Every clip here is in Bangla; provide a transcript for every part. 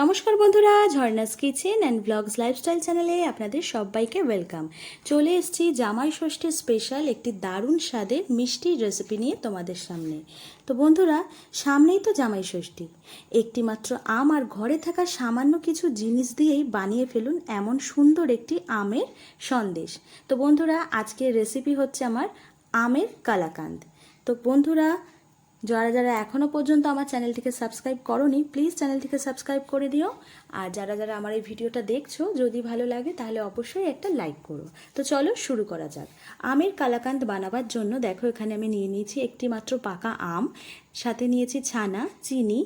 নমস্কার বন্ধুরা, Jharna's kitchen and blogs lifestyle চ্যানেলে আপনাদের সবাইকে ওয়েলকাম চলে এসেছি জামাই ষষ্ঠীর স্পেশাল একটি দারুণ স্বাদের মিষ্টি রেসিপি নিয়ে তোমাদের সামনে। তো বন্ধুরা, সামনেই তো জামাই ষষ্ঠী। একটি মাত্র আম আর ঘরে থাকা সামান্য কিছু জিনিস দিয়েই বানিয়ে ফেলুন এমন সুন্দর একটি আমের সন্দেশ। তো বন্ধুরা, আজকের রেসিপি হচ্ছে আমার আমের কালাকান্দ। তো বন্ধুরা যারা যারা এখনও পর্যন্ত আমার চ্যানেলটিকে সাবস্ক্রাইব করনি প্লিজ চ্যানেলটিকে সাবস্ক্রাইব করে দিও। আর যারা যারা আমার এই ভিডিওটা দেখছ, যদি ভালো লাগে তাহলে অবশ্যই একটা লাইক করো। তো চলো শুরু করা যাক। আমের কালাকান্দ বানাবার জন্য দেখো এখানে আমি নিয়ে নিয়েছি একটি মাত্র পাকা আম, সাথে নিয়েছি ছানা, চিনি,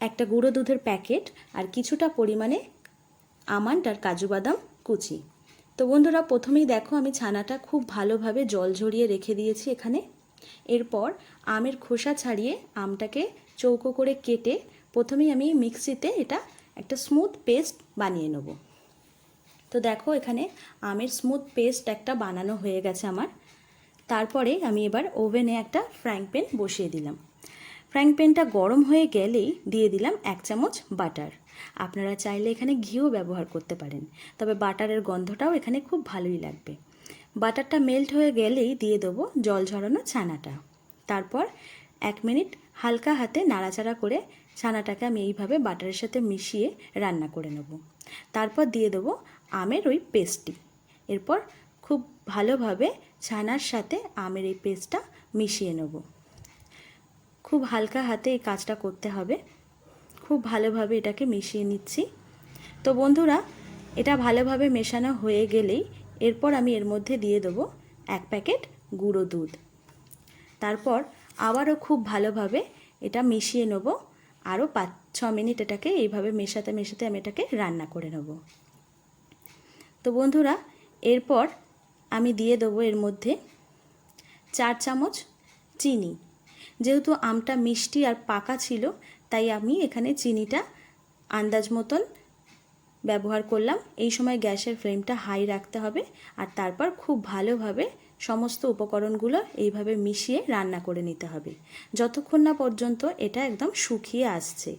একটা গুঁড়ো দুধের প্যাকেট, আর কিছুটা পরিমাণে আমন্ড আর কাজু বাদাম কুচি। তো বন্ধুরা, প্রথমেই দেখো আমি ছানাটা খুব ভালোভাবে জল ঝরিয়ে রেখে দিয়েছি এখানে। এরপর আমের খোসা ছাড়িয়ে আমটাকে চৌকো করে কেটে প্রথমেই আমি মিক্সিতে এটা একটা স্মুথ পেস্ট বানিয়ে নেব। তো দেখো এখানে আমের স্মুথ পেস্ট একটা বানানো হয়ে গেছে আমার। তারপরে আমি এবার ওভেনে একটা ফ্রাইং প্যান বসিয়ে দিলাম। ফ্রাইং প্যানটা গরম হয়ে গেলেই দিয়ে দিলাম এক চামচ বাটার আপনারা চাইলে এখানে ঘিও ব্যবহার করতে পারেন, তবে বাটারের গন্ধটাও এখানে খুব ভালোই লাগবে। বাটারটা মেল্ট হয়ে গেলেই দিয়ে দেবো জল ঝরানো ছানাটা। তারপর এক মিনিট হালকা হাতে নাড়াচাড়া করে ছানাটাকে আমি এইভাবে বাটারের সাথে মিশিয়ে রান্না করে নেব। তারপর দিয়ে দেবো আমের ওই পেস্টটি। এরপর খুব ভালোভাবে ছানার সাথে আমের এই পেস্টটা মিশিয়ে নেব। খুব হালকা হাতে এই কাজটা করতে হবে। খুব ভালোভাবে এটাকে মিশিয়ে নিচ্ছি। তো বন্ধুরা, এটা ভালোভাবে মেশানো হয়ে গেলেই এরপর আমি এর মধ্যে দিয়ে দেবো এক প্যাকেট গুঁড়ো দুধ। তারপর আবারও খুব ভালোভাবে এটা মিশিয়ে নেব। আরও পাঁচ, ছ মিনিট এটাকে এইভাবে মেশাতে মেশাতে আমি এটাকে রান্না করে নেব। তো বন্ধুরা, এরপর আমি দিয়ে দেবো এর মধ্যে চার চামচ চিনি। যেহেতু আমটা মিষ্টি আর পাকা ছিল, তাই আমি এখানে চিনিটা আন্দাজ মতন ব্যবহার করলাম। এই সময় গ্যাসের ফ্লেমটা হাই রাখতে হবে আর তারপর খুব ভালোভাবে সমস্ত উপকরণগুলো এইভাবে মিশিয়ে রান্না করে নিতে হবে। যতক্ষণ না পর্যন্ত এটা একদম শুকিয়ে আসছে।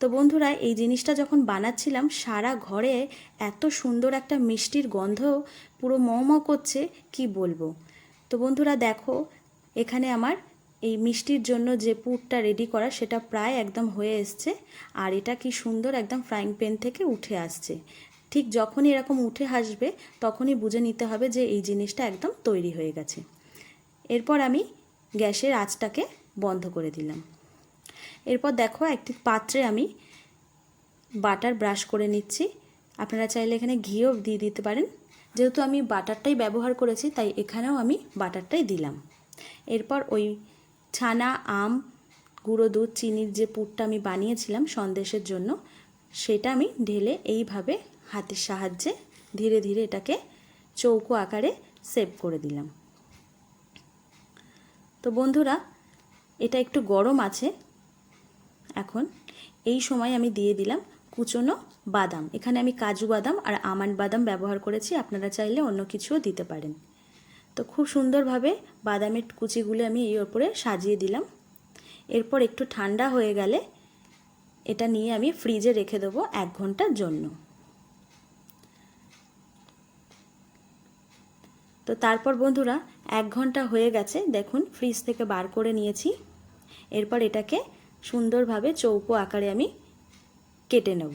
তো বন্ধুরা, এই জিনিসটা যখন বানাচ্ছিলাম, সারা ঘরে এত সুন্দর একটা মিষ্টির গন্ধ পুরো ম করছে, কি বলব? তো বন্ধুরা, দেখো, এখানে আমার এই মিষ্টির জন্য যে পুরটা রেডি করা সেটা প্রায় একদম হয়ে এসছে। আর এটা কি সুন্দর একদম ফ্রাইং প্যান থেকে উঠে আসছে। ঠিক যখনই এরকম উঠে আসবে, তখনই বুঝে নিতে হবে যে এই জিনিসটা একদম তৈরি হয়ে গেছে। এরপর আমি গ্যাসের আঁচটাকে বন্ধ করে দিলাম। এরপর দেখো একটি পাত্রে আমি বাটার ব্রাশ করে নিচ্ছি। আপনারা চাইলে এখানে ঘিও দিয়ে দিতে পারেন। যেহেতু আমি বাটারটাই ব্যবহার করেছি, তাই এখানেও আমি বাটারটাই দিলাম। এরপর ওই ছানা, আম, গুঁড়ো দুধ, চিনির যে পুরটা আমি বানিয়েছিলাম সন্দেশের জন্য, সেটা আমি ঢেলে এইভাবে হাতের সাহায্যে ধীরে ধীরে এটাকে চৌকো আকারে সেভ করে দিলাম। তো বন্ধুরা, এটা একটু গরম আছে। এখন এই সময় আমি দিয়ে দিলাম কুচনো বাদাম। এখানে আমি কাজু বাদাম আর আমন্ড বাদাম ব্যবহার করেছি। আপনারা চাইলে অন্য কিছুও দিতে পারেন। তো খুব সুন্দরভাবে বাদামের কুচিগুলো আমি এই ওপরে সাজিয়ে দিলাম। এরপর একটু ঠান্ডা হয়ে গেলে এটা নিয়ে আমি ফ্রিজে রেখে দেবো এক ঘণ্টার জন্য। তো তারপর বন্ধুরা, এক ঘণ্টা হয়ে গেছে, দেখুন, ফ্রিজ থেকে বার করে নিয়েছি। এরপর এটাকে সুন্দরভাবে চৌকো আকারে আমি কেটে নেব।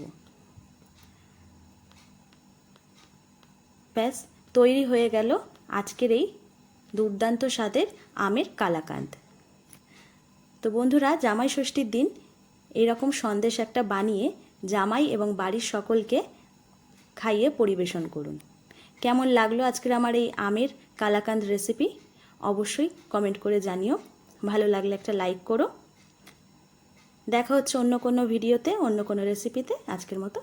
ব্যাস, তৈরি হয়ে গেল। আজকের এই দুর্দান্ত স্বাদের আমের কালাকান্দ। তো বন্ধুরা, জামাই ষষ্ঠীর দিন এরকম সন্দেশ একটা বানিয়ে জামাই এবং বাড়ির সকলকে খাইয়ে পরিবেশন করুন। কেমন লাগল আজকের আমার এই আমের কালাকান্দ রেসিপি অবশ্যই কমেন্ট করে জানিও। ভালো লাগলে একটা লাইক করো। দেখা হচ্ছে অন্য কোনো ভিডিওতে অন্য কোনো রেসিপিতে আজকের মতো